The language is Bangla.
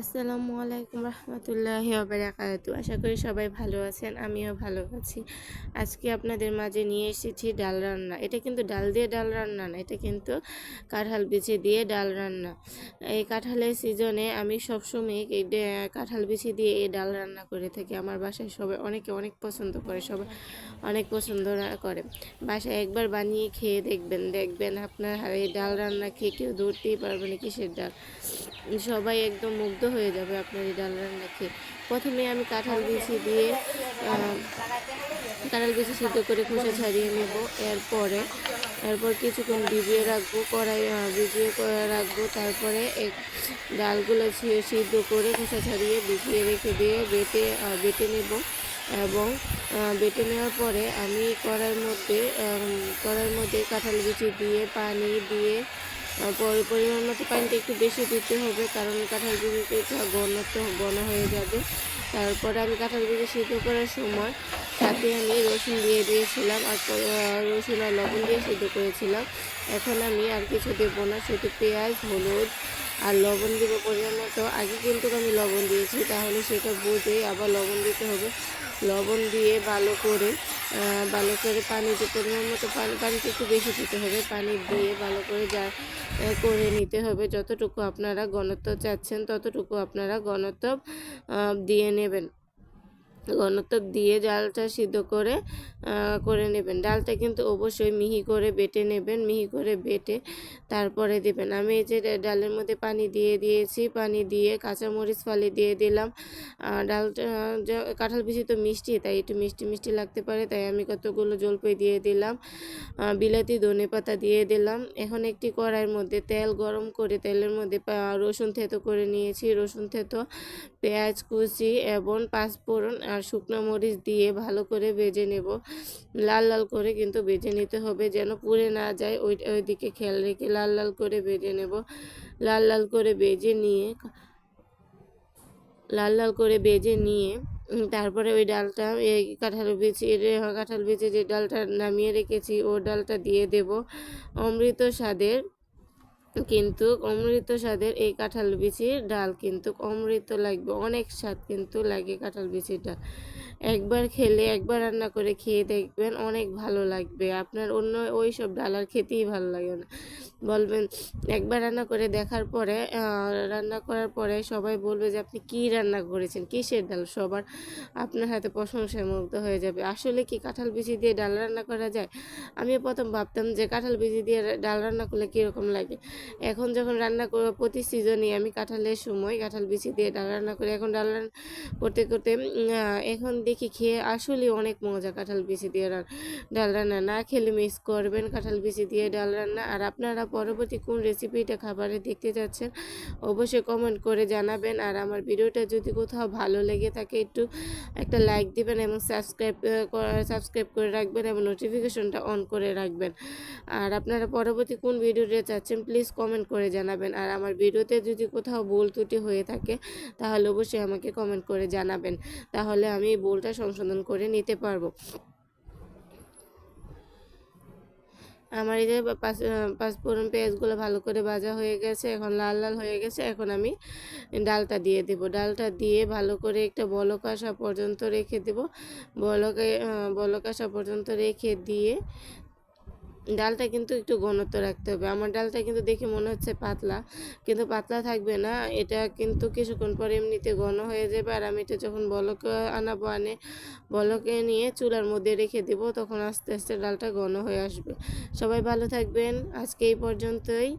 আসসালামু আলাইকুম রহমতুল্লাহি বারাকাতু আশা করি সবাই ভালো আছেন, আমিও ভালো আছি। আজকে আপনাদের মাঝে নিয়ে এসেছি ডাল রান্না। এটা কিন্তু ডাল দিয়ে ডাল রান্না না, এটা কিন্তু কাঁঠাল বিচি দিয়ে ডাল রান্না। এই কাঁঠালের সিজনে আমি সবসময় এই কাঁঠাল বিচি দিয়ে এই ডাল রান্না করে থাকি। আমার বাসায় সবাই, অনেকে অনেক পছন্দ করে, সবাই অনেক পছন্দ করে। বাসায় একবার বানিয়ে খেয়ে দেখবেন দেখবেন আপনার এই ডাল রান্না খেয়ে কেউ ধরতেই পারবে না কিসের ডাল। সবাই একদম মুগ্ধ হয়ে যাবে আপনার এই ডাল রান্না খেয়ে। প্রথমে আমি কাঁঠাল বিচি দিয়ে কাঁঠাল বিচি সিদ্ধ করে খোসা ছাড়িয়ে নেব। এরপরে, এরপর কিছুক্ষণ ভিজিয়ে রাখব, কড়াই ভিজিয়ে করে রাখব। তারপরে এক ডালগুলো সিদ্ধ করে খোসা ছাড়িয়ে ভিজিয়ে রেখে দিয়ে বেটে বেটে নেব। এবং বেটে নেওয়ার পরে আমি কড়াইয়ের মধ্যে কড়াইয়ের মধ্যে কাঁঠাল বিচি দিয়ে, পানি দিয়ে পরিমাণ মতো পানিটা একটু বেশি দিতে হবে, কারণ কাঁঠাল বিচিতে ঘন তো ঘন হয়ে যাবে। তারপরে আমি কাঁঠাল বিচি সিদ্ধ করার সময় তাতে আমি রসুন দিয়ে দিয়েছিলাম আর রসুন আর লবণ দিয়ে সিদ্ধ করেছিলাম। এখন আমি আর কিছু দেবো না, শুধু পেঁয়াজ, হলুদ আর লবণ দিব পরিমাণ মতো। আগে কিন্তু আমি লবণ দিয়েছি, তাহলে সেটা বুঝে আবার লবণ দিতে হবে। লবণ দিয়ে ভালো করে ভালো করে পানি যে পরিমাণ মতো পানি পানিতে একটু বেশি দিতে হবে। পানি দিয়ে ভালো করে যা করে নিতে হবে। যতটুকু আপনারা গণত্ব চাচ্ছেন, ততটুকু আপনারা গণত্ব দিয়ে নেবেন। ঘনত্ব দিয়ে ডালটা সিদ্ধ করে করে নেবেন। ডালটা কিন্তু অবশ্যই মিহি করে বেটে নেবেন, মিহি করে বেটে তারপরে দেবেন। আমি এই যে ডালের মধ্যে পানি দিয়ে দিয়েছি, পানি দিয়ে কাঁচামরিচ ফালি দিয়ে দিলাম। ডালটা কাঁঠাল বিচি তো মিষ্টি, তাই একটু মিষ্টি মিষ্টি লাগতে পারে, তাই আমি কতগুলো জলপাই দিয়ে দিলাম। বিলাতি, ধনে পাতা দিয়ে দিলাম। এখন একটি কড়াইয়ের মধ্যে তেল গরম করে, তেলের মধ্যে রসুন থেতো করে নিয়েছি। রসুন থেতো, পেঁয়াজ কুচি এবং পাঁচফোড়ন আর শুকনো মরিচ দিয়ে ভালো করে ভেজে নেব। লাল লাল করে কিন্তু ভেজে নিতে হবে যেন পুড়ে না যায়। ওই, ওইদিকে খেয়াল রেখে লাল লাল করে ভেজে নেব। লাল লাল করে ভেজে নিয়ে, লাল লাল করে ভেজে নিয়ে তারপরে ওই ডালটা, এই কাঁঠাল বিচি কাঁঠাল বিচি যে ডালটা নামিয়ে রেখেছি, ও ডালটা দিয়ে দেব। অমৃত স্বাদের কিন্তু অমৃত স্বাদের এই কাঁঠাল বিচির ডাল কিন্তু অমৃত লাগবে, অনেক স্বাদ কিন্তু লাগে কাঁঠাল বিচির ডাল। একবার খেলে একবার রান্না করে খেয়ে দেখবেন অনেক ভালো লাগবে। আপনার অন্য ওই সব ডাল আর খেতেই ভালো লাগে না। বলবেন একবার রান্না করে দেখার পরে রান্না করার পরে সবাই বলবে যে, আপনি কি রান্না করেছেন? কিসের ডাল? সবার আপনার হাতে প্রশংসায় মুগ্ধ হয়ে যাবে। আসলে কি কাঁঠাল বিচি দিয়ে ডাল রান্না করা যায়? আমি প্রথম ভাবতাম যে, কাঁঠাল বিচি দিয়ে ডাল রান্না করলে কীরকম লাগে? এখন যখন রান্না করে প্রতি সিজনে আমি কাঁঠালের সময় কাঁঠাল বিচি দিয়ে ডাল রান্না করি। এখন ডাল রান্না করতে করতে এখন দেখি খেয়ে আসলে অনেক মজা কাঁঠাল বিচি দিয়ে ডাল রান্না না খেলে মিস করবেন কাঁঠাল বিচি দিয়ে ডাল রান্না। আর আপনারা পরবর্তী কোন রেসিপিটা খাবারে দেখতে যাচ্ছেন, অবশ্যই কমেন্ট করে জানাবেন। আর আমার ভিডিওটা যদি কোথাও ভালো লেগে থাকে, একটু একটা লাইক দিবেন এবং সাবস্ক্রাইব সাবস্ক্রাইব করে রাখবেন এবং নোটিফিকেশনটা অন করে রাখবেন। আর আপনারা পরবর্তী কোন ভিডিওটা চাচ্ছেন প্লিজ কমেন্ট করে জানাবেন। আর আমার ভিডিওতে যদি কোথাও ভুল ত্রুটি হয়ে থাকে, তাহলে অবশ্যই আমাকে কমেন্ট করে জানাবেন। তাহলে আমি ভুলটা সংশোধন করে নিতে পারব। আমার এই যে পাঁচ পাঁচফোড়ন পেঁয়াজগুলো ভালো করে ভাজা হয়ে গেছে, এখন লাল লাল হয়ে গেছে, এখন আমি ডালটা দিয়ে দেব। ডালটা দিয়ে ভালো করে একটা বলক আসা পর্যন্ত রেখে দেব। বলকে বলক আসা পর্যন্ত রেখে দিয়ে ডালটা কিন্তু একটু ঘনত্ব রাখতে হবে। আমার ডালটা কিন্তু দেখে মনে হচ্ছে পাতলা, কিন্তু পাতলা থাকবে না। এটা কিন্তু কিছুক্ষণ পর এমনিতে ঘন হয়ে যাবে। আর আমি এটা যখন বলক আনাবো, আনে, বলকে নিয়ে চুলার মধ্যে রেখে দেব, তখন আস্তে আস্তে ডালটা ঘন হয়ে আসবে। সবাই ভালো থাকবেন। আজকে এই পর্যন্তই।